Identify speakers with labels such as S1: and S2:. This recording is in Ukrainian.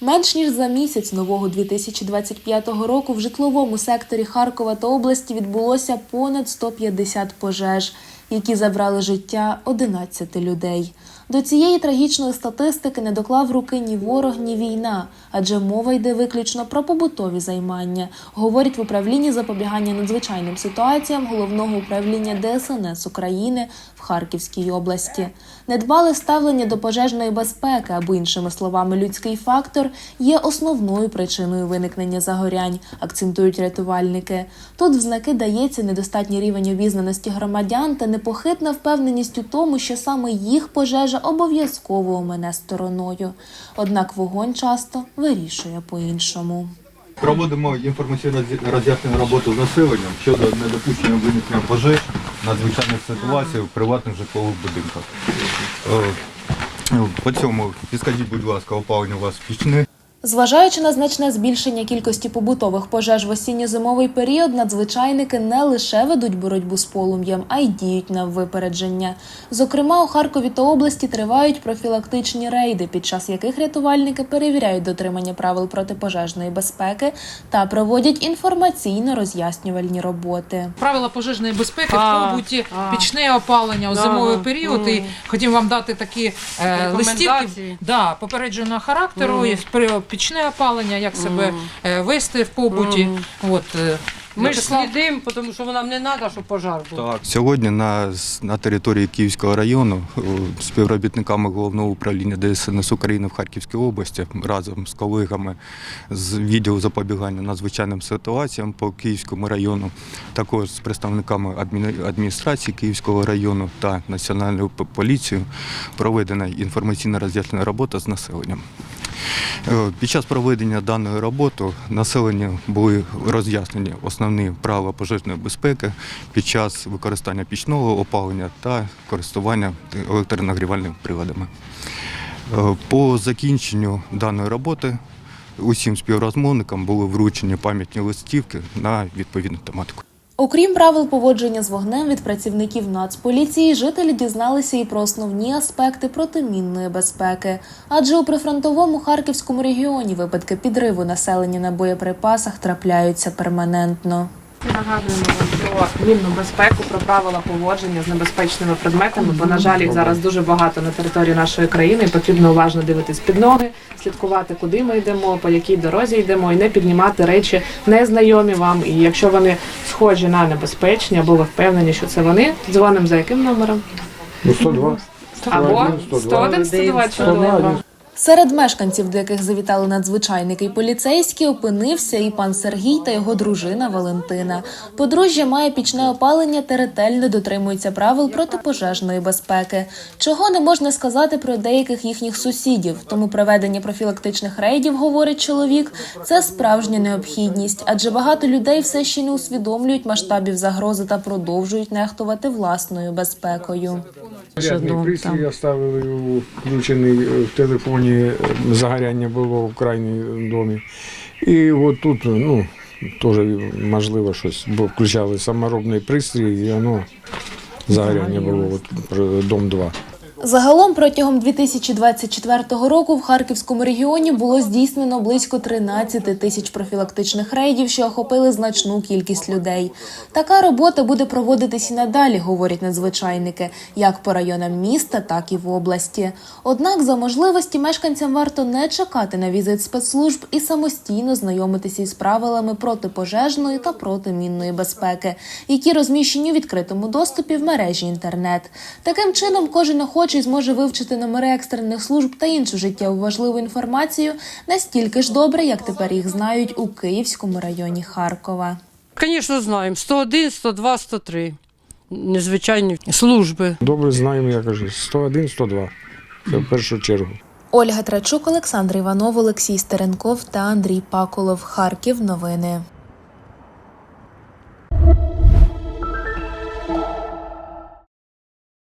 S1: Менш ніж за місяць нового 2025 року в житловому секторі Харкова та області відбулося понад 150 пожеж, які забрали життя 11 людей. До цієї трагічної статистики не доклав руки ні ворог, ні війна, адже мова йде виключно про побутові займання, говорять в управлінні запобігання надзвичайним ситуаціям головного управління ДСНС України в Харківській області. Недбале ставлення до пожежної безпеки, або іншими словами, людський фактор є основною причиною виникнення загорянь, акцентують рятувальники. Тут в знаки дається недостатній рівень обізнаності громадян та непохитна впевненість у тому, що саме їх пожежа обов'язково мене стороною. Однак вогонь часто вирішує по-іншому.
S2: Проводимо інформаційно роз'яснену роботу з населенням щодо недопущення виникнення пожеж, надзвичайних ситуацій в приватних житлових будинках. Е, По цьому підскажіть, будь ласка, опалення у вас пічне.
S1: Зважаючи на значне збільшення кількості побутових пожеж в осінньо-зимовий період, надзвичайники не лише ведуть боротьбу з полум'ям, а й діють на випередження. Зокрема, у Харкові та області тривають профілактичні рейди, під час яких рятувальники перевіряють дотримання правил протипожежної безпеки та проводять інформаційно-роз'яснювальні роботи.
S3: Правила пожежної безпеки в побуті, пічне опалення у зимовий період. І
S4: Мгм.
S3: хотім вам дати такі е, листівки да, попередженого характеру, пічне опалення, як себе е, вести в побуті. От, е,
S4: Ми ж
S3: Вячеслав,
S4: слідимо, тому що нам не треба, щоб пожар був.
S2: Так. Сьогодні на, на території Київського району о, співробітниками головного управління ДСНС України в Харківській області разом з колегами з відділу запобігання надзвичайним ситуаціям по Київському району, також з представниками адміни- адміністрації Київського району та Національною п- поліцією проведена інформаційна роз'яснена робота з населенням. Е, Під час проведення даної роботи населенню були роз'яснені основні правила пожежної безпеки під час використання пічного опалення та користування електронагрівальними приладами. Е, По закінченню даної роботи усім співрозмовникам були вручені пам'ятні листівки на відповідну тематику.
S1: Окрім правил поводження з вогнем від працівників Нацполіції, жителі дізналися і про основні аспекти протимінної безпеки. Адже у прифронтовому харківському регіоні випадки підриву населення на боєприпасах трапляються перманентно.
S5: Нагадуємо вам про вільну безпеку, про правила поводження з небезпечними предметами, бо, на жаль, їх зараз дуже багато на території нашої країни. і Потрібно уважно дивитись під ноги, слідкувати, куди ми йдемо, по якій дорозі йдемо, і не піднімати речі незнайомі вам. І якщо вони схожі на небезпечні, або ви впевнені, що це вони, дзвонимо за яким номером?
S6: Ну, 102.
S5: Або
S6: 101,
S5: 101, 102, чудово.
S1: Серед мешканців, до яких завітали надзвичайники і поліцейські, опинився і пан Сергій та його дружина Валентина. Подружжя має пічне опалення та ретельно дотримується правил протипожежної безпеки, чого не можна сказати про деяких їхніх сусідів. Тому проведення профілактичних рейдів, говорить чоловік, це справжня необхідність, адже багато людей все ще не усвідомлюють масштабів загрози та продовжують нехтувати власною безпекою.
S6: Пристрій оставили включений е, в телефоні, е, загоряння було в крайній домі. І от тут, ну, теж можливо щось, бо включали саморобний пристрій, і воно загоряння було от, дом 2.
S1: Загалом протягом 2024 року в Харківському регіоні було здійснено близько 13 тисяч профілактичних рейдів, що охопили значну кількість людей. Така робота буде проводитись і надалі, говорять надзвичайники, як по районам міста, так і в області. Однак за можливості мешканцям варто не чекати на візит спецслужб і самостійно знайомитися із правилами протипожежної та протимінної безпеки, які розміщені у відкритому доступі в мережі інтернет. Таким чином, кожен охочий зможе вивчити номери екстрених служб та іншу життєво важливу інформацію настільки ж добре, як тепер їх знають у Київському районі Харкова.
S4: Звісно, знаємо. 101, 102, 103. Незвичайні служби.
S6: Добре знаємо, я кажу, 101, 102. Це в першу чергу.
S1: Ольга Трачук, Олександр Іванов, Олексій Стеренков та Андрій Пакулов. Харків. Новини.